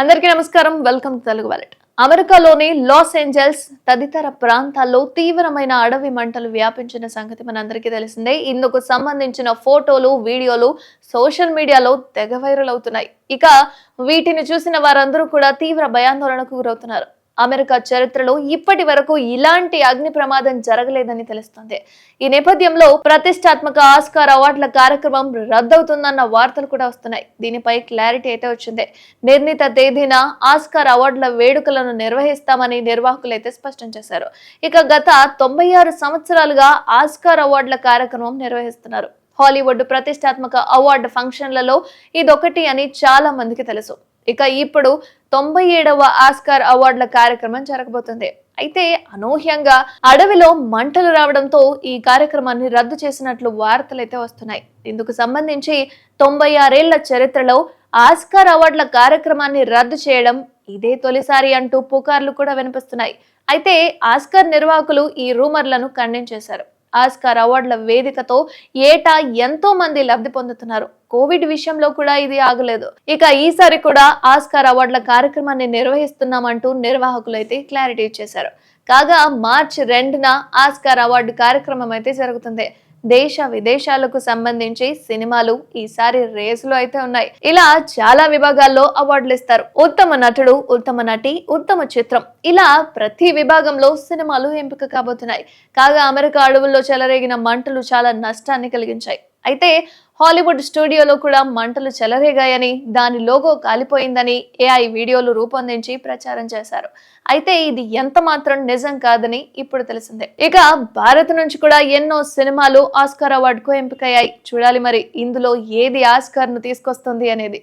అందరికీ నమస్కారం. Welcome to Telugu wallet. అమెరికాలోని లాస్ ఏంజల్స్ తదితర ప్రాంతాల్లో తీవ్రమైన అడవి మంటలు వ్యాపించిన సంగతి మనందరికీ తెలిసిందే. ఇందుకు సంబంధించిన ఫోటోలు వీడియోలు సోషల్ మీడియాలో తెగ వైరల్ అవుతున్నాయి. ఇక వీటిని చూసిన వారందరూ కూడా తీవ్ర భయాందోళనకు గురవుతున్నారు. అమెరికా చరిత్రలో ఇప్పటి వరకు ఇలాంటి అగ్ని ప్రమాదం జరగలేదని తెలుస్తుంది. ఈ నేపథ్యంలో ప్రతిష్టాత్మక ఆస్కార్ అవార్డుల కార్యక్రమం రద్దవుతుందన్న వార్తలు కూడా వస్తున్నాయి. దీనిపై క్లారిటీ అయితే వచ్చింది. నిర్ణీత తేదీన ఆస్కార్ అవార్డుల వేడుకలను నిర్వహిస్తామని నిర్వాహకులు అయితే స్పష్టం చేశారు. ఇక గత తొంభై ఆరు సంవత్సరాలుగా ఆస్కార్ అవార్డుల కార్యక్రమం నిర్వహిస్తున్నారు. హాలీవుడ్ ప్రతిష్టాత్మక అవార్డు ఫంక్షన్లలో ఇదొకటి అని చాలా మందికి తెలుసు. ఇక ఇప్పుడు తొంభై ఏడవ ఆస్కార్ అవార్డుల కార్యక్రమం జరగబోతుంది. అయితే అనూహ్యంగా అడవిలో మంటలు రావడంతో ఈ కార్యక్రమాన్ని రద్దు చేసినట్లు వార్తలైతే వస్తున్నాయి. ఇందుకు సంబంధించి తొంభై ఆరేళ్ళ చరిత్రలో ఆస్కార్ అవార్డుల కార్యక్రమాన్ని రద్దు చేయడం ఇదే తొలిసారి అంటూ పుకార్లు కూడా వినిపిస్తున్నాయి. అయితే ఆస్కార్ నిర్వాహకులు ఈ రూమర్లను ఖండించేశారు. ఆస్కార్ అవార్డుల వేదికతో ఏటా ఎంతో మంది లబ్ధి పొందుతున్నారు. కోవిడ్ విషయంలో కూడా ఇది ఆగలేదు. ఇక ఈసారి కూడా ఆస్కార్ అవార్డుల కార్యక్రమాన్ని నిర్వహిస్తున్నామంటూ నిర్వాహకులు అయితే క్లారిటీ ఇచ్చేశారు. కాగా మార్చ్ రెండున ఆస్కార్ అవార్డు కార్యక్రమం అయితే జరుగుతుంది. దేశ విదేశాలకు సంబంధించి సినిమాలు ఈసారి రేసులు అయితే ఉన్నాయి. ఇలా చాలా విభాగాల్లో అవార్డులు ఇస్తారు. ఉత్తమ నటుడు ఉత్తమ నటి ఉత్తమ చిత్రం. ఇలా ప్రతి విభాగంలో సినిమాలు ఎంపిక కాబోతున్నాయి. కాగా అమెరికా అడవుల్లో చెలరేగిన మంటలు చాలా నష్టాన్ని కలిగించాయి. అయితే హాలీవుడ్ స్టూడియోలో కూడా మంటలు చెలరేగాయని దాని లోగో కాలిపోయిందని ఏఐ వీడియోలు రూపొందించి ప్రచారం చేశారు. అయితే ఇది ఎంత మాత్రం నిజం కాదని ఇప్పుడు తెలిసిందే. ఇక భారత్ నుంచి కూడా ఎన్నో సినిమాలు ఆస్కార్ అవార్డుకు ఎంపికయ్యాయి. చూడాలి మరి ఇందులో ఏది ఆస్కార్ను తీసుకొస్తుంది అనేది.